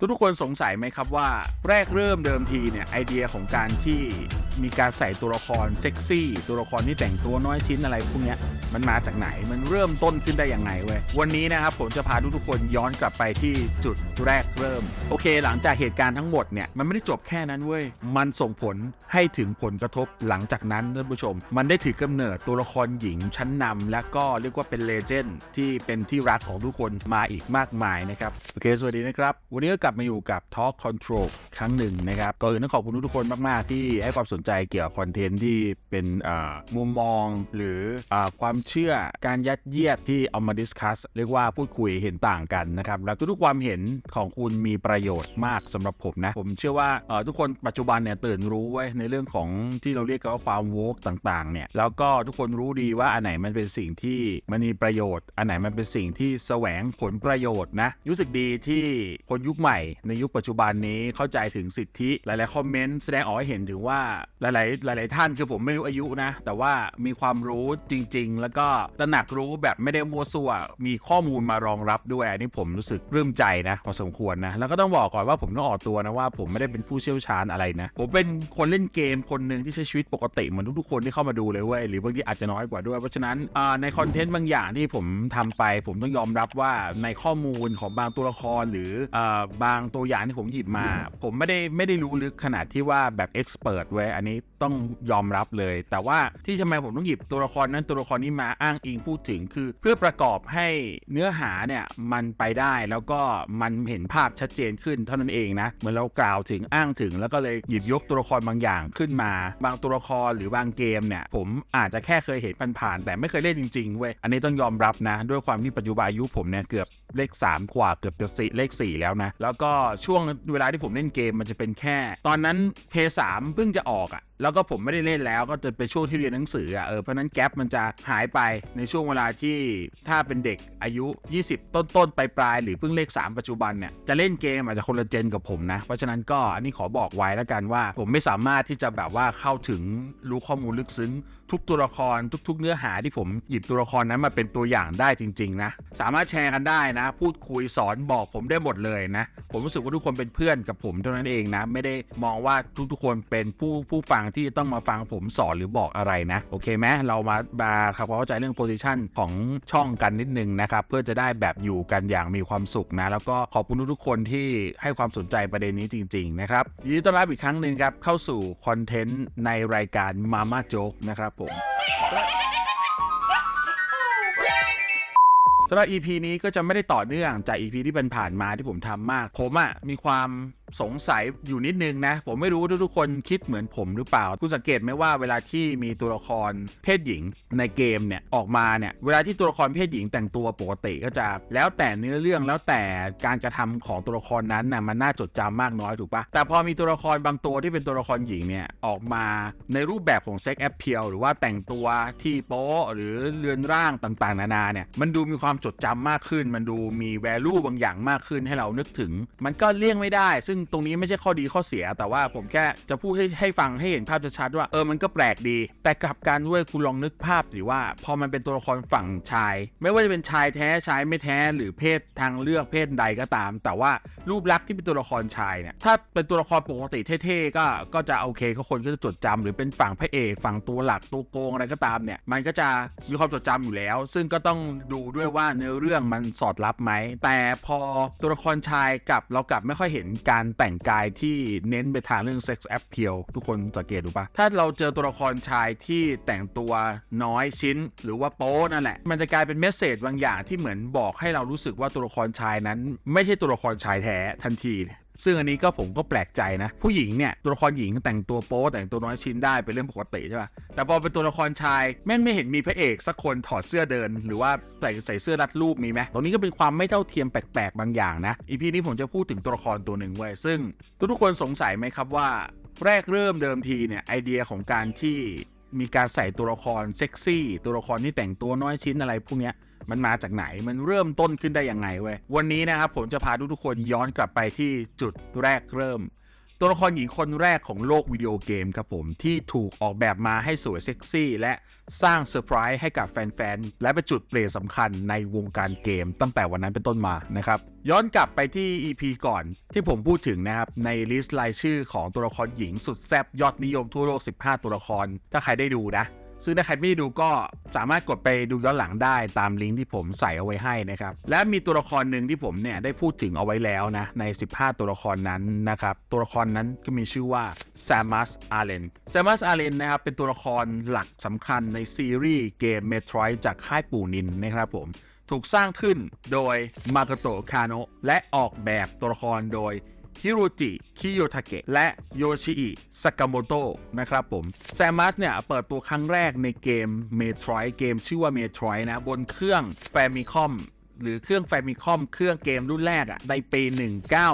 ทุกทุกคนสงสัยไหมครับว่าแรกเริ่มเดิมทีเนี่ยไอเดียของการที่ มีการใส่ตัวละครเซ็กซี่ ตัวละครที่แต่งตัวน้อยชิ้นอะไรพวกนี้มันมาจากไหนมันเริ่มต้นขึ้นได้อยังไงเว้ยวันนี้นะครับผมจะพาทุกๆคนย้อนกลับไปที่จุดแรกเริ่ม โอเค หลังจากเหตุการณ์ทั้งหมดเนี่ยมันไม่ได้จบแค่นั้นเว้ยมันส่งผลให้ถึงผลกระทบหลังจากนั้นท่านผู้ชม มันได้ถือกำเนิดตัวละครหญิงชั้นนำและก็เรียกว่าเป็นเลเจนด์ที่เป็นที่รักของทุกคนมาอีกมากมายนะครับโอเค สวัสดีนะครับ วันนี้ก็กลับมาอยู่กับ Talk Control ครั้งหนึ่งนะครับก่อนอื่นต้องขอบคุณทุกคนมากๆที่ให้ความสนใจเกี่ยวกับคอนเทนต์ที่เป็นมุมมองหรืออความเชื่อการยัดเยียดที่เอามาดิสคัสเรียกว่าพูดคุยเห็นต่างกันนะครับแล้วทุกๆความเห็นของคุณมีประโยชน์มากสำหรับผมนะผมเชื่อว่าทุกคนปัจจุบันเนี่ยตื่นรู้ไว้ในเรื่องของที่เราเรียกกันว่าความโวกต่างๆเนี่ยแล้วก็ทุกคนรู้ดีว่าอันไหนมันเป็นสิ่งที่มันมีประโยชน์ อันไหนมันเป็นสิ่งที่แสวงผลประโยชน์นะรู้สึกดีที่คนยุคใหม่ในยุคปัจจุบันนี้เข้าใจถึงสิทธิหลายๆคอมเมนต์แสดงออกให้เห็นถึงว่าหลาย ๆ หลาย ๆ ท่านคือผมไม่รู้อายุนะ แต่ว่ามีความรู้จริง ๆ แล้วก็ตระหนักรู้แบบไม่ได้มัวซั่วมีข้อมูลมารองรับด้วยอันนี้ผมรู้สึกปลื้มใจนะพอสมควรนะ แล้วก็ต้องบอกก่อนว่าผมต้องออกตัวนะว่า ผมไม่ได้เป็นผู้เชี่ยวชาญอะไรนะ ผมเป็นคนเล่นเกมคนหนึ่งที่ใช้ชีวิตปกติเหมือนทุก ๆ คนที่เข้ามาดูเลยเว้ยหรือบางทีอาจจะน้อยกว่าด้วย เพราะฉะนั้นในคอนเทนต์บางอย่างที่ผมทำไป ผมต้องยอมรับว่าในข้อมูลของบางตัวละครหรืออบางตัวอย่างที่ผมหยิบมา ผมไม่ได้ไม่ได้รู้ลึกขนาดที่ว่าแบบเอ็กซ์เพรสเว้ยอันนี้ต้องยอมรับเลย แต่ว่าที่ทำไมผมต้องหยิบตัวละครนั้นตัวละครนี้มาอ้างอิงพูดถึงคือ เพื่อประกอบให้เนื้อหาเนี่ยมันไปได้แล้วก็มันเห็นภาพชัดเจนขึ้นเท่านั้นเองนะเหมือนเรากล่าวถึงอ้างถึง แล้วก็เลยหยิบยกตัวละครบางอย่างขึ้นมา บางตัวละครหรือบางเกมเนี่ยผมอาจจะแค่เคยเห็นผ่านๆแต่ไม่เคยเล่นจริงๆเว้ยอันนี้ต้องยอมรับนะ ด้วยความที่ปัจจุบันอายุผมเนี่ยเกือบเลข 3 กว่าเกือบจะสเลข 4 แล้วนะ แล้วก็ช่วงเวลาที่ผมเล่นเกมมันจะเป็นแค่ ตอนนั้นเพย์สามเพิ่งจะออกอะ แล้วก็ผมไม่ได้เล่นแล้วก็จะเป็นช่วงที่เรียนหนังสืออะเออเพราะนั้นแกลบมันจะหายไปในช่วงเวลาที่ถ้าเป็นเด็กอายุ 20 ต้นๆปลายหรือเพิ่งเลข 3 ปัจจุบันเนี่ยจะเล่นเกมอาจจะคนละเจนกับผมนะ เพราะฉะนั้นก็อันนี้ขอบอกไว้แล้วกันว่า ผมไม่สามารถที่จะแบบว่าเข้าถึงรู้ข้อมูลลึกซึ้ง ทุกตัวละครทุก ๆ เนื้อหาที่ผมหยิบตัวละครนั้นมาเป็นตัวอย่างได้จริงๆนะสามารถแชร์กันได้นะ พูดคุยสอนบอกผมได้หมดเลยนะ ผมรู้สึกว่าทุกคนเป็นเพื่อนกับผมเท่านั้นเองนะ ไม่ได้มองว่าทุกๆคนเป็นผู้ผู้ฟังที่จะต้องมาฟังผมสอนหรือบอกอะไรนะ โอเคไหมเรามามาครับเข้าใจเรื่องโพซิชันของช่องกันนิดนึงนะครับ เพื่อจะได้แบบอยู่กันอย่างมีความสุขนะ แล้วก็ขอบคุณทุกๆคนที่ให้ความสนใจประเด็นนี้จริง ๆ นะครับยินดีต้อนรับอีกครั้งหนึ่งครับ เข้าสู่คอนเทนต์ในรายการ Mama Joke นะครับผมสำหรับ EP นี้ก็จะไม่ได้ต่อเนื่องจาก EP ที่เป็นผ่านมาที่ผมทำมาก ผมอะมีความ สงสัยอยู่นิดนึงนะ ผมไม่รู้ว่าทุกๆคนคิดเหมือนผมหรือเปล่า คุณสังเกตไหมว่าเวลาที่มีตัวละครเพศหญิงในเกมเนี่ยออกมาเนี่ยเวลาที่ตัวละครเพศหญิงแต่งตัวปกติก็จะแล้วแต่เนื้อเรื่องแล้วแต่การกระทำของตัวละครนั้นน่ะมันน่าจดจำมากน้อยถูกปะแต่พอมีตัวละครบางตัวที่เป็นตัวละครหญิงเนี่ยออกมาในรูปแบบของเซ็กแอปเพียลหรือว่าแต่งตัวที่โป๊หรือเรือนร่างต่างๆ นานาเนี่ยมันดูมีความจดจำมากขึ้น มันดูมี value บางอย่างมากขึ้นให้เรานึกถึง มันก็เลี่ยงไม่ได้ ซึ่งตรงนี้ไม่ใช่ข้อดีข้อเสีย แต่ว่าผมแค่จะพูดให้ให้ฟังให้เห็นภาพชัดๆว่าเออมันก็แปลกดี แต่กลับกันด้วยคุณลองนึกภาพสิว่า พอมันเป็นตัวละครฝั่งชาย ไม่ว่าจะเป็นชายแท้ชายไม่แท้หรือเพศทางเลือกเพศใดก็ตาม แต่ว่ารูปลักษณ์ที่เป็นตัวละครชายเนี่ยถ้าเป็นตัวละครปกติเท่ๆก็ก็จะโอเคก็คนก็จะจดจำหรือเป็นฝั่งพระเอกฝั่งตัวหลักตัวโกงอะไรก็ตามเนี่ยมันก็จะมีความจดจำอยู่แล้ว ซึ่งก็ต้องดูด้วยว่าเนื้อเรื่องมันสอดรับไหมแต่พอตัวละครชายกับเรากลับไม่ค่อยเห็นการแต่งกายที่เน้นไปทางเรื่องเซ็กซ์แอพเพียวทุกคนสังเกตดูปะถ้าเราเจอตัวละครชายที่แต่งตัวน้อยชิ้น หรือว่าโป๊นั่นแหละ มันจะกลายเป็นเมสเซจบางอย่างที่เหมือนบอกให้เรารู้สึกว่าตัวละครชายนั้น ไม่ใช่ตัวละครชายแท้ทันที ซึ่งอันนี้ก็ผมก็แปลกใจนะ ผู้หญิงเนี่ยตัวละครหญิงแต่งตัวโป๊แต่งตัวน้อยชิ้นได้เป็นเรื่องปกติใช่ป่ะแต่พอเป็นตัวละครชายแม่งไม่เห็นมีพระเอกสักคนถอดเสื้อเดิน หรือว่าใส่ใส่เสื้อรัดรูปมีไหมตรงนี้ก็เป็นความไม่เท่าเทียมแปลกๆบางอย่างนะอีพีนี้ผมจะพูดถึงตัวละครตัวหนึ่งไว้ยซึ่งทุกๆคนสงสัยไหมครับว่า แรกเริ่มเดิมทีเนี่ยไอเดียของการที่มีการใส่ตัวละครเซ็กซี่ตัวละครที่แต่งตัวน้อยชิ้นอะไรพวกเนี้ย มันมาจากไหน มันเริ่มต้นขึ้นได้ยังไงเว้ย วันนี้นะครับผมจะพาทุกๆคนย้อนกลับไปที่จุดแรกเริ่ม ตัวละครหญิงคนแรกของโลกวิดีโอเกมครับผมที่ถูกออกแบบมาให้สวยเซ็กซี่และสร้างเซอร์ไพรส์ให้กับแฟนๆ และเป็นจุดเปลี่ยนสำคัญในวงการเกมตั้งแต่วันนั้นเป็นต้นมานะครับ ย้อนกลับไปที่ EP ก่อนที่ผมพูดถึงนะครับในลิสต์รายชื่อของตัวละครหญิงสุดแซ่บยอดนิยมทั่วโลก 15 ตัวละคร ถ้าใครได้ดูนะ ซึ่งถ้าใครไม่ดูก็สามารถกดไปดูย้อนหลังได้ตามลิงก์ที่ผมใส่เอาไว้ให้นะครับ และมีตัวละครหนึ่งที่ผมเนี่ยได้พูดถึงเอาไว้แล้วนะ ใน 15 ตัวละครนั้นนะครับ ตัวละครนั้นก็มีชื่อว่า Samus Aran Samus Aran นนะครับ เป็นตัวละครหลักสำคัญในซีรีส์เกม Metroid จากค่ายปู่นินนะครับผม ถูกสร้างขึ้นโดยมาโ o โตะคาโนะและออกแบบตัวละครโดย ฮิโรจิ คิโยทาเกะ และโยชิอิสากาโมโตะนะครับผม แซมัสเนี่ย เปิดตัวครั้งแรกในเกมเมโทร i d เกมชื่อว่าเมโทร i d นะ บนเครื่องแฟมิคอม หรือเครื่อง Famicom เครื่องเกมรุ่นแรกอะในปี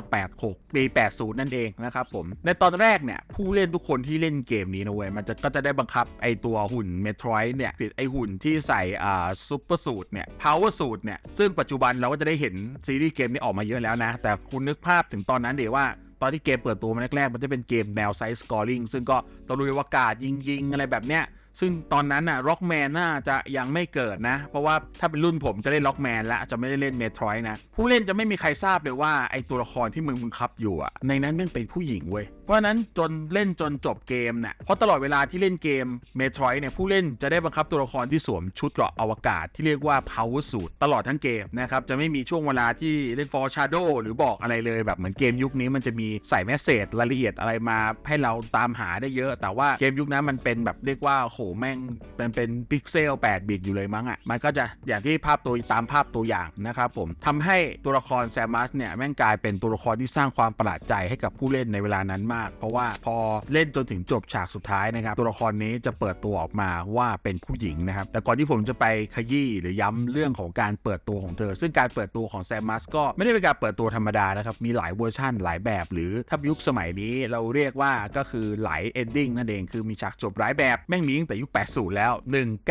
1986 ปี 80 นั่นเองนะครับผม ในตอนแรกเนี่ย ผู้เล่นทุกคนที่เล่นเกมนี้นะเว้ย มันจะก็จะได้บังคับไอตัวหุ่น Metroid เนี่ยผิดไอหุ่นที่ใส่อ่าซุปเปอร์สูตรเนี่ย Power สูตรเนี่ย ซึ่งปัจจุบันเราก็จะได้เห็นซีรีส์เกมนี้ออกมาเยอะแล้วนะ แต่คุณนึกภาพถึงตอนนั้นเดี๋ยวว่าตอนที่เกมเปิดตัวมาแรกๆ มันจะเป็นเกมแนวไซส์สกอร์ลิงซึ่งก็ตะลุยอวกาศยิงๆ อะไรแบบเนี้ย ซึ่งตอนนั้นน่ะล็อกแมนน่าจะยังไม่เกิดนะ เพราะว่าถ้าเป็นรุ่นผมจะเล่นล็อกแมนแล้วจะไม่ได้เล่นเมโทรยนะ ผู้เล่นจะไม่มีใครทราบเลยว่าไอตัวละครที่มึงบังคับอยู่อะในนั้นแม่งเป็นผู้หญิงเว้ยเพราะนั้นจนเล่นจนจบเกมเนี่ยเพราะตลอดเวลาที่เล่นเกมเมโทรเนี่ยผู้เล่นจะได้บังคับตัวละครที่สวมชุดเกราะอวกาศที่เรียกว่า power suit ตลอดทั้งเกมนะครับจะไม่มีช่วงเวลาที่เล่น for shadow หรือบอกอะไรเลยแบบเหมือนเกมยุคนี้มันจะมีใส่แมสเซจรายละเอียดอะไรมาให้เราตามหาได้เยอะ แต่ว่าเกมยุคนั้นมันเป็นแบบเรียกว่าโหแม่งเป็นเป็นพิกเซล8บิตอยู่เลยมั้งอะมันก็จะอย่างที่ภาพตัวตามภาพตัวอย่างนะครับผมทำให้ตัวละครแซมัสเนี่ยแม่งกลายเป็นตัวละครที่สร้างความประหลาดใจให้กับผู้เล่นในเวลานั้นมาก เพราะว่าพอเล่นจนถึงจบฉากสุดท้ายนะครับ ตัวละครนี้จะเปิดตัวออกมาว่าเป็นผู้หญิงนะครับ แต่ก่อนที่ผมจะไปขยี้หรือย้ำเรื่องของการเปิดตัวของเธอ ซึ่งการเปิดตัวของแซมัสก็ไม่ได้เป็นการเปิดตัวธรรมดานะครับ มีหลายเวอร์ชั่นหลายแบบ หรือถ้ายุคสมัยนี้เราเรียกว่าก็คือหลายเอนดิ้งนั่นเองคือมีฉากจบหลายแบบ แม่งมีตั้งแต่ยุค 80 แล้ว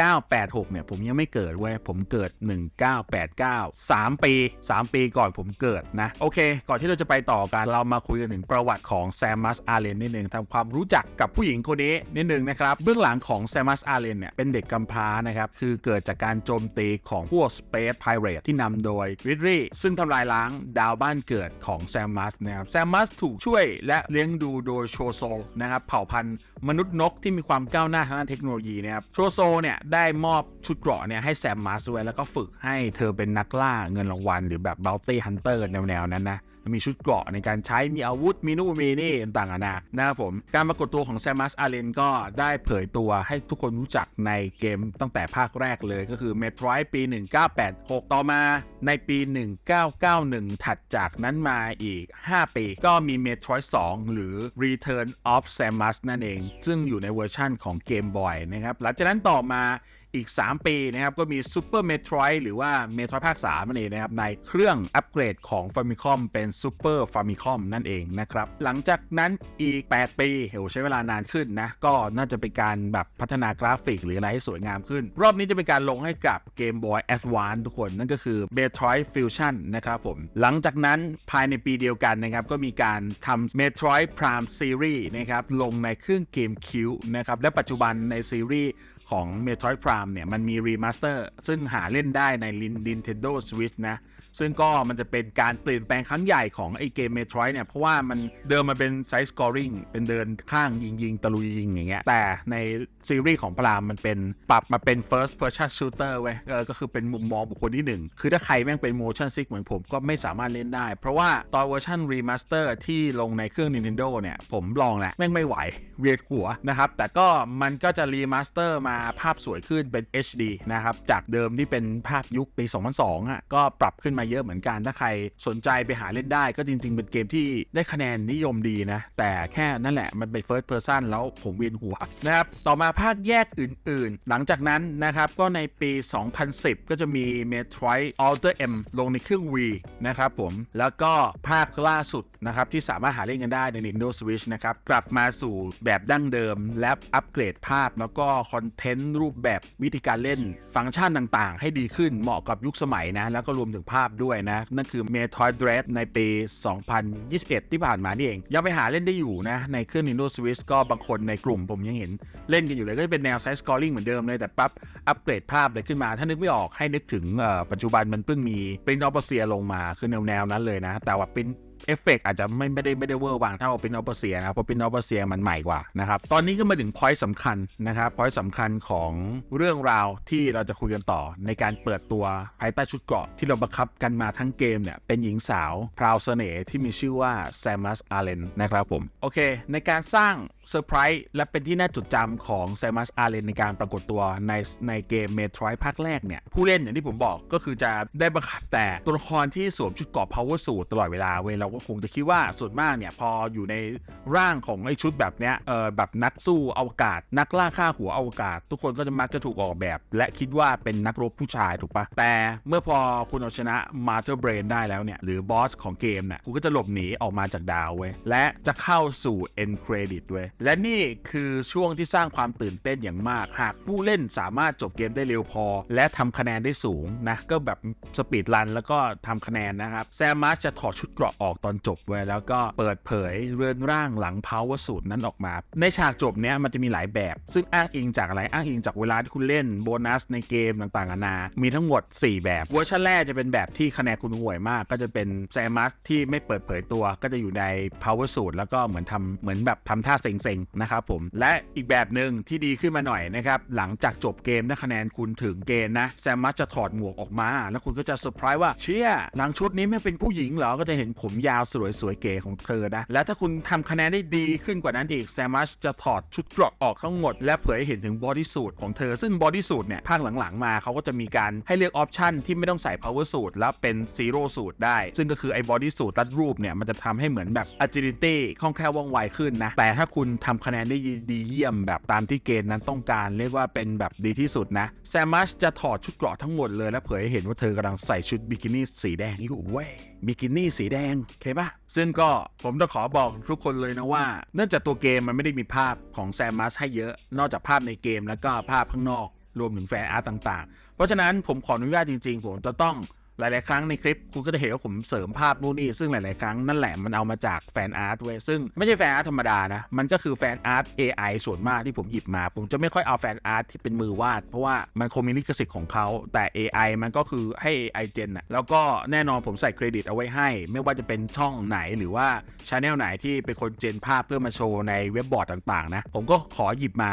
1986 เนี่ยผมยังไม่เกิดเว้ยผมเกิด 1989 3 ปี 3 ปีก่อนผมเกิดนะโอเค ก่อนที่เราจะไปต่อกันเรามาคุยกันถึงประวัติของแซมมัสสอาร์เรนนิดนึงทำความรู้จักกับผู้หญิงคนนี้นิดนึงนะครับ เบื้องหลังของแซมมัสอาร์เรนเนี่ยเป็นเด็กกำพร้านะครับ คือเกิดจากการโจมตีของพวก Space Pirate ที่นำโดยริดรีซึ่งทำลายล้างดาวบ้านเกิดของแซมมัสนะครับแซมมัสถูกช่วยและเลี้ยงดูโดยโชโซนะครับเผ่าพันธุ์มนุษย์นกที่มีความก้าวหน้าทางด้านเทคโนโลยีนะครับโชโซเนี่ยได้มอบชุดเกราะเนี่ยให้แซมมาสไว้แล้วก็ฝึกให้เธอเป็นนักล่าเงินรางวัล หรือแบบบัลตี้ฮันเตอร์แนวๆนั้นนะ มีชุดเกราะในการใช้มีอาวุธมีนู่นมีนี่ต่างๆนานะครับผมการปรากฏตัวของแซมมัสอาเรนก็ได้เผยตัวให้ทุกคนรู้จักในเกมตั้งแต่ภาคแรกเลยก็คือ Metroid ปี 1986 ต่อมาในปี 1991 ถัดจากนั้นมาอีก 5 ปี ก็มี Metroid 2 หรือ Return of Samus นั่นเอง ซึ่งอยู่ในเวอร์ชั่นของ Game Boy นะครับ หลังจากนั้นต่อมาอีก 3 ปีนะครับ ก็มี Super Metroid หรือว่า Metroid ภาค 3 นั่นเองนะครับ ในเครื่องอัปเกรดของ Famicom เป็น Super Famicom นั่นเองนะครับ หลังจากนั้นอีก 8 ปีโหใช้เวลานานขึ้นนะ ก็น่าจะเป็นการแบบพัฒนากราฟิกหรืออะไรให้สวยงามขึ้น รอบนี้จะเป็นการลงให้กับ Game Boy Advance ทุกคนนั่นก็คือ Metroid Fusion นะครับผม หลังจากนั้นภายในปีเดียวกันนะครับ ก็มีการทำ Metroid Prime Series นะครับ ลงในเครื่องเกม Cube นะครับ และปัจจุบันในซีรีส์ ของ Metroid Prime เนี่ย มันมีรีมาสเตอร์ซึ่งหาเล่นได้ใน Nintendo Switch นะ ซึ่งก็มันจะเป็นการเปลี่ยนแปลงครั้งใหญ่ของไอเกม Metroid เนี่ย เพราะว่ามันเดิมมาเป็นไซส์ scoring เป็นเดินข้างยิงยิงตะลุยยิงอย่างเงี้ยแต่ในซีรีส์ของพรามมันเป็นปรับมาเป็น first person shooter เว้ยก็คือเป็นมุมมองบุคคลที่ 1 คือถ้าใครแม่งเป็น motion sick เหมือนผมก็ไม่สามารถเล่นได้ เพราะว่าตอนเวอร์ชันรีมาสเตอร์ที่ลงในเครื่อง Nintendo เนี่ย ผมลองแหละแม่งไม่ไหวเวียนหัวนะครับ แต่ก็มันก็จะรีมาสเตอร์มาภาพสวยขึ้นเป็น HD นะครับจากเดิมที่เป็นภาพยุคปี 2002อะก็ปรับขึ้นมาเยอะเหมือนกันถ้าใครสนใจไปหาเล่นได้ก็จริง ๆ เป็นเกมที่ได้คะแนนนิยมดีนะ แต่แค่นั่นแหละมันเป็น first person แล้วผมเวียนหัวนะครับต่อมาภาคแยกอื่น ๆ หลังจากนั้นนะครับก็ในปี 2010 ก็จะมี Metroid Other M ลงในเครื่อง Wii นะครับผมแล้วก็ภาคล่าสุดนะครับที่สามารถหาเล่นกันได้ใน Nintendo Switch นะครับกลับมาสู่แบบดั้งเดิมและอัปเกรดภาพแล้วก็คอนเทนต์รูปแบบวิธีการเล่นฟังก์ชันต่างๆ ให้ดีขึ้นเหมาะกับยุคสมัยนะ แล้วก็รวมถึงภาพด้วยนะ นั่นคือ Metroid Dread ในปี 2021 ที่ผ่านมานี่เอง ยังไปหาเล่นได้อยู่นะ ในเครื่อง Nintendo Switch ก็บางคนในกลุ่มผมยังเห็นเล่นกันอยู่เลย ก็จะเป็นแนว Side Scrolling เหมือนเดิมเลย แต่ปั๊บอัปเกรดภาพเลยขึ้นมา ถ้านึกไม่ออกให้นึกถึงปัจจุบันมันเพิ่งมี Prince of Persia ลงมาคือแนวๆนั้นเลยนะ แต่ว่าเป็น เอฟเฟกต์อาจจะไม่ไม่ได้ไม่ได้เวอร์วางเท่าเป็นออปเซียนะเพราะเป็นออปเซียมันใหม่กว่านะครับ ตอนนี้ก็มาถึงพอยต์สำคัญนะครับพอยต์สำคัญของเรื่องราวที่เราจะคุยกันต่อ ในการเปิดตัวภายใต้ชุดเกราะที่เราบังคับกันมาทั้งเกมเนี่ยเป็นหญิงสาวพราวเสน่ห์ที่มีชื่อว่าแซมมัสอาเลนนะครับผมโอเค ในการสร้างเซอร์ไพรส์และเป็นที่น่าจดจำของแซมัสอาเลนในการปรากฏตัวในในเกมเมโทร d ภาคแรกเนี่ย ผู้เล่นอย่างที่ผมบอกก็คือจะได้บังคับแต่ตัวละครที่สวมชุดเกราะ power suit ตลอดเวลาเว้ยเราก็คงจะคิดว่าส่วนมากเนี่ย พออยู่ในร่างของไอ้ชุดแบบเนี้ยเออแบบนักสู้อวกาศ นักล่าฆ่าหัวอวกาศ ทุกคนก็จะมักจะถูกออกแบบ และคิดว่าเป็นนักรบผู้ชายถูกปะแต่เมื่อพอคุณเอาชนะมาเ t อร์เบรนได้แล้วเนี่ยหรือบอสของเกมเนี่ยคุณก็จะหลบหนีออกมาจากดาวเว้ยและจะเข้าสู่ end credit เว้ยและนี่คือช่วงที่สร้างความตื่นเต้นอย่างมาก หากผู้เล่นสามารถจบเกมได้เร็วพอ และทำคะแนนได้สูงนะ ก็แบบสปีดรันแล้วก็ทำคะแนนนะครับ แซมมัสจะถอดชุดเกราะออกตอนจบไว้แล้วก็เปิดเผยเรือนร่างหลังพาวเวอร์สูตรนั้นออกมา ในฉากจบเนี้ยมันจะมีหลายแบบ ซึ่งอ้างอิงจากอะไรอ้างอิงจากเวลาที่คุณเล่นโบนัสในเกมต่างๆนานา มีทั้งหมด 4 แบบเวอร์ชันแรกจะเป็นแบบที่คะแนนคุณห่วยมาก ก็จะเป็นแซมมัสที่ไม่เปิดเผยตัวก็จะอยู่ใน power suit แล้วก็เหมือนทำเหมือนแบบทำท่าเซ็งๆนะครับผมและอีกแบบหนึ่งที่ดีขึ้นมาหน่อยนะครับหลังจากจบเกมถ้าคะแนนคุณถึงเกณฑ์นะแซมมัสจะถอดหมวกออกมา แล้วคุณก็จะเซอร์ไพรส์ว่าเชี่ยหลังชุดนี้ไม่เป็นผู้หญิงเหรอก็จะเห็นผมยาวสวยๆเก๋ของเธอนะและถ้าคุณทำคะแนนได้ดีขึ้นกว่านั้นอีกแซมมัสจะถอดชุดเกราะออกทั้งหมด และเผยให้เห็นถึงบอดี้สูทของเธอซึ่งบอดี้สูทเนี่ยภาคหลังๆมาเขาก็จะมีการให้เลือกออปชันที่ไม่ต้องใส่ power suit แล้วเป็นซีโร่สูทได้ ซึ่งก็คือไอ้บอดี้สูทรัดรูปเนี่ยมันจะทำให้เหมือนแบบ agility คล่องแคล่วว่องไวขึ้นนะแต่ถ้าคุณทำคะแนนได้ดีเยี่ยมแบบตามที่เกณฑ์นั้นต้องการ เรียกว่าเป็นแบบดีที่สุดนะ แซมมัสจะถอดชุดเกราะทั้งหมดเลย และเผยให้เห็นว่าเธอกำลังใส่ชุดบิกินี่สีแดงอยู่เว้ยบิกินี่สีแดงเคปะซึ่งก็ผมต้องขอบอกทุกคนเลยนะว่า เนื่องจากตัวเกมมันไม่ได้มีภาพของแซมมัสให้เยอะ นอกจากภาพในเกมแล้วก็ภาพข้างนอก รวมถึงแฟนอาร์ตต่าง ๆ เพราะฉะนั้นผมขออนุญาตจริง ๆ ผมจะต้อง หลาย ๆ ครั้งในคลิปคุณก็จะเห็นว่าผมเสริมภาพนู่นนี่ซึ่งหลาย ๆ ครั้งนั่นแหละมันเอามาจากแฟนอาร์ตเว้ยซึ่งไม่ใช่แฟนอาร์ตธรรมดานะ มันก็คือแฟนอาร์ต AI ส่วนมากที่ผมหยิบมา ผมจะไม่ค่อยเอาแฟนอาร์ตที่เป็นมือวาด เพราะว่ามันคงมีลิขสิทธิ์ของเขา แต่ AI มันก็คือให้ AI เจนอะแล้วก็แน่นอนผมใส่เครดิตเอาไว้ให้ ไม่ว่าจะเป็นช่องไหนหรือว่าช anel ไหนที่เป็นคนเจนภาพเพื่อมาโชว์ในเว็บบอร์ดต่าง ๆ นะผมก็ขอหยิบมา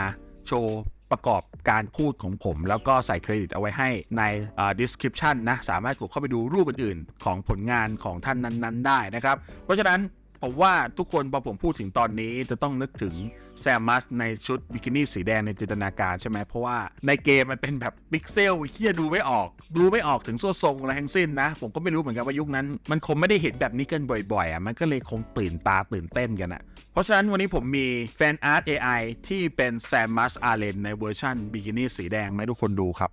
โชว์ ประกอบการพูดของผม แล้วก็ใส่เครดิตเอาไว้ให้ในอ่า description นะ สามารถกดเข้าไปดูรูปอื่นๆ ของผลงานของท่านนั้น ๆ ได้นะครับ เพราะฉะนั้น ผมว่าทุกคนพอผมพูดถึงตอนนี้จะต้องนึกถึงแซมมัสในชุดบิกินี่สีแดงในจินตนาการใช่ไหมเพราะว่าในเกมมันเป็นแบบพิกเซลเฮียดูไม่ออก ดูไม่ออกถึงโซ่ทรงอะไรทั้งสิ้นนะ ผมก็ไม่รู้เหมือนกันว่ายุคนั้น มันคงไม่ได้เห็นแบบนี้กันบ่อยๆอะมันก็เลยคงตื่นตาตื่นเต้นกันอะเพราะฉะนั้นวันนี้ผมมีแฟนอาร์ต AI ที่เป็นแซมมัสอาเลนในเวอร์ชันบิกินี่สีแดงมาให้ทุกคนดูครับ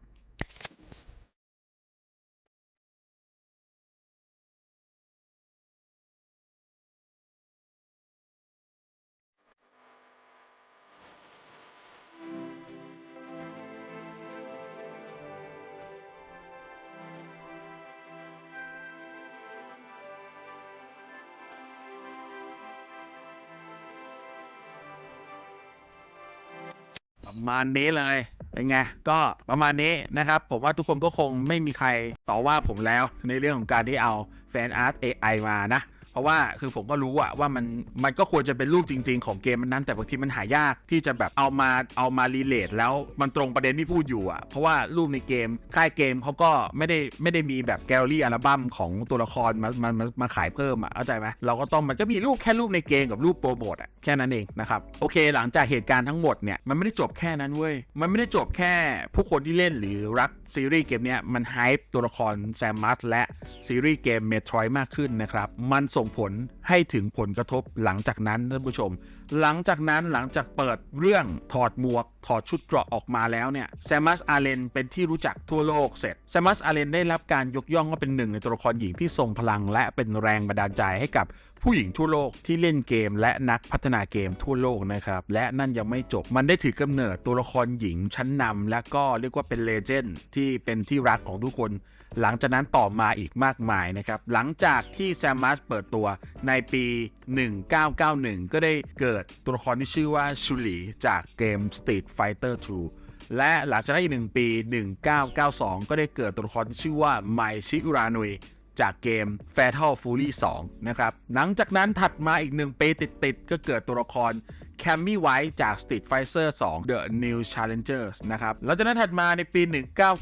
มาณนี้เลยเป็นไงก็ประมาณนี้นะครับ ผมว่าทุกคนก็คงไม่มีใครต่อว่าผมแล้วในเรื่องของการที่เอาแฟนอาร์ต AI มานะ ราะว่าคือผมก็รู้อะว่ามันมันก็ควรจะเป็นรูปจริง ๆ ของเกมนั้น แต่บางทีมันหายากที่จะแบบเอามาเอามารีเลทแล้วมันตรงประเด็นที่พูดอยู่อะเพราะว่ารูปในเกมค่ายเกมเขาก็ไม่ได้ไม่ได้มีแบบแกลเลอรี่อัลบั้มของตัวละครมามามามาขายเพิ่มอะเข้าใจไหมเราก็ต้องมันจะมีรูปแค่รูปในเกมกับรูปโปรโมทอะแค่นั้นเองนะครับโอเค หลังจากเหตุการณ์ทั้งหมดเนี่ยมันไม่ได้จบแค่นั้นเว้ยมันไม่ได้จบแค่ผู้คนที่เล่นหรือรักซีรีส์เกมเนี้ยมันไฮป์ตัวละครแซมมัสและซีรีส์เกมเมโทรยมากขึ้นนะครับมันส่งผลให้ถึงผลกระทบหลังจากนั้นท่านผู้ชม หลังจากนั้นหลังจากเปิดเรื่องถอดหมวก ถอดชุดเกราะออกมาแล้วเนี่ยแซมัสอาเลนเป็นที่รู้จักทั่วโลกเสร็จแซมัสอาเลนได้รับการยกย่องว่าเป็นหนึ่งในตัวละครหญิงที่ทรงพลัง และเป็นแรงบันดาลใจให้กับผู้หญิงทั่วโลกที่เล่นเกม และนักพัฒนาเกมทั่วโลกนะครับและนั่นยังไม่จบมันได้ถือกำเนิดตัวละครหญิงชั้นนำและก็เรียกว่าเป็นเลเจนด์ที่เป็นที่รักของทุกคน หลังจากนั้นต่อมาอีกมากมายนะครับหลังจากที่แซมมัสเปิดตัวในปี 1991 ก็ได้เกิดตัวละครที่ชื่อว่าชูลีจากเกม Street Fighter 2 และหลังจากนั้นอีกหนึ่งปี 1992 ก็ได้เกิดตัวละครที่ชื่อว่าไมชิอุรานุย จากเกม Fatal Fury 2 นะครับ หลังจากนั้นถัดมาอีกหนึ่งปีติดๆ ก็เกิดตัวละครแคมมี่ไวท์จาก Street Fighter 2 The New Challengers นะครับหลังจากนั้นถัดมาในปี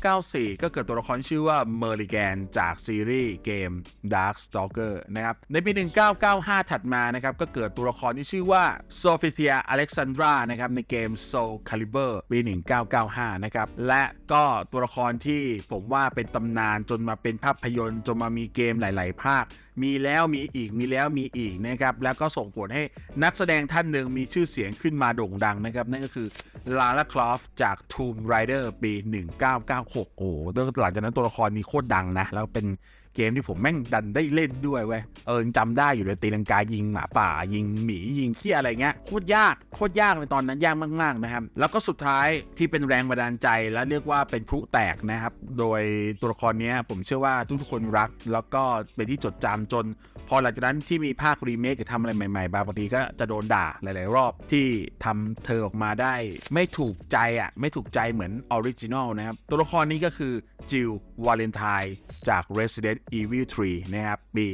1994 ก็เกิดตัวละครชื่อว่า m e r l i g a n จากซีรีส์เกม Dark Stalker นะครับ ในปี 1995 ถัดมานะครับ ก็เกิดตัวละครที่ชื่อว่า Sophia Alexandra นะครับ ในเกม Soul Calibur ปี 1995 นะครับ และก็ตัวละครที่ผมว่าเป็นตำนานจนมาเป็นภาพยนตร์จนมามีเกมหลาย ๆ ภาค มีแล้วมีอีกมีแล้วมีอีกนะครับ แล้วก็ส่งผลให้นักแสดงท่านหนึ่งมีชื่อเสียงขึ้นมาโด่งดังนะครับ นั่นก็คือลา r าคลอฟจาก Tomb Raider ปี 1996 โอ้หหลังจากนั้นตัวละครนี้โคตรดังนะ แล้วเป็น เกมที่ผมแม่งดันได้เล่นด้วยเว้ยเออจำได้อยู่เลยตีลังกายิงหมาป่า ยิงหมียิงเขี้ยอะไรเงี้ยโคตรยากโคตรยากในตอนนั้นยากมากๆนะครับ แล้วก็สุดท้ายที่เป็นแรงบันดาลใจและเรียกว่าเป็นพลุแตกนะครับ โดยตัวละครนี้ผมเชื่อว่าทุกๆคนรัก แล้วก็เป็นที่จดจำจน พอหลังจากนั้นที่มีภาครีเมคหรือทำอะไรใหม่ๆบางทีก็จะโดนด่าหลายๆ รอบที่ทำเธอออกมาได้ ไม่ถูกใจอะไม่ถูกใจเหมือนออริจินอลนะครับตัวละครนี้ก็คือจิลวาเลนไทน์จาก Resident Evil 3 นะครับ ปี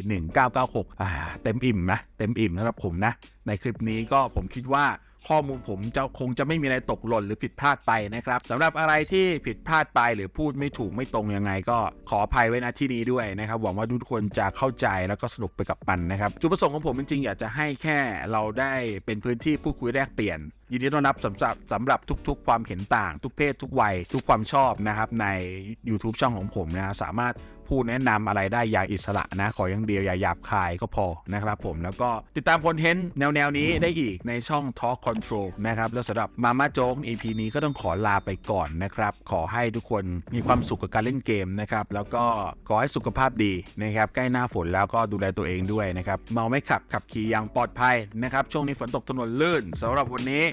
1996 อ่า เต็มอิ่มนะ เต็มอิ่มสำหรับผมนะ ในคลิปนี้ก็ผมคิดว่าข้อมูลผมจะคงจะไม่มีอะไรตกหล่นหรือผิดพลาดไปนะครับสำหรับอะไรที่ผิดพลาดไปหรือพูดไม่ถูกไม่ตรงยังไง ก็ขออภัยไว้ณที่นี้ด้วยนะครับหวังว่าทุกคนจะเข้าใจแล้วก็สนุกไปกับมันนะครับจุดประสงค์ของผมจริงๆอยากจะให้แค่เราได้เป็นพื้นที่พูดคุยแลกเปลี่ยน ยินดีต้อนรับสำหรับสำหรับทุกๆ ความเห็นต่าง ทุกเพศทุกวัย ทุกความชอบนะครับใน YouTube ช่องของผมนะสามารถพูดแนะนำอะไรได้อย่างอิสระนะ ขออย่างเดียวอย่าหยาบคายก็พอนะครับผมแล้วก็ติดตามคอนเทนต์แนวๆนี้ได้อีกในช่อง Talk Control นะครับแล้วสำหรับมาม่าโจ๊ก EP นี้ก็ต้องขอลาไปก่อนนะครับ ขอให้ทุกคนมีความสุขกับการเล่นเกมนะครับแล้วก็ขอให้สุขภาพดีนะครับใกล้หน้าฝนแล้วก็ดูแลตัวเองด้วยนะครับเมาไม่ขับขับขี่อย่างปลอดภัยนะครับช่วงนี้ฝนตกถนนลื่นสำหรับวันนี้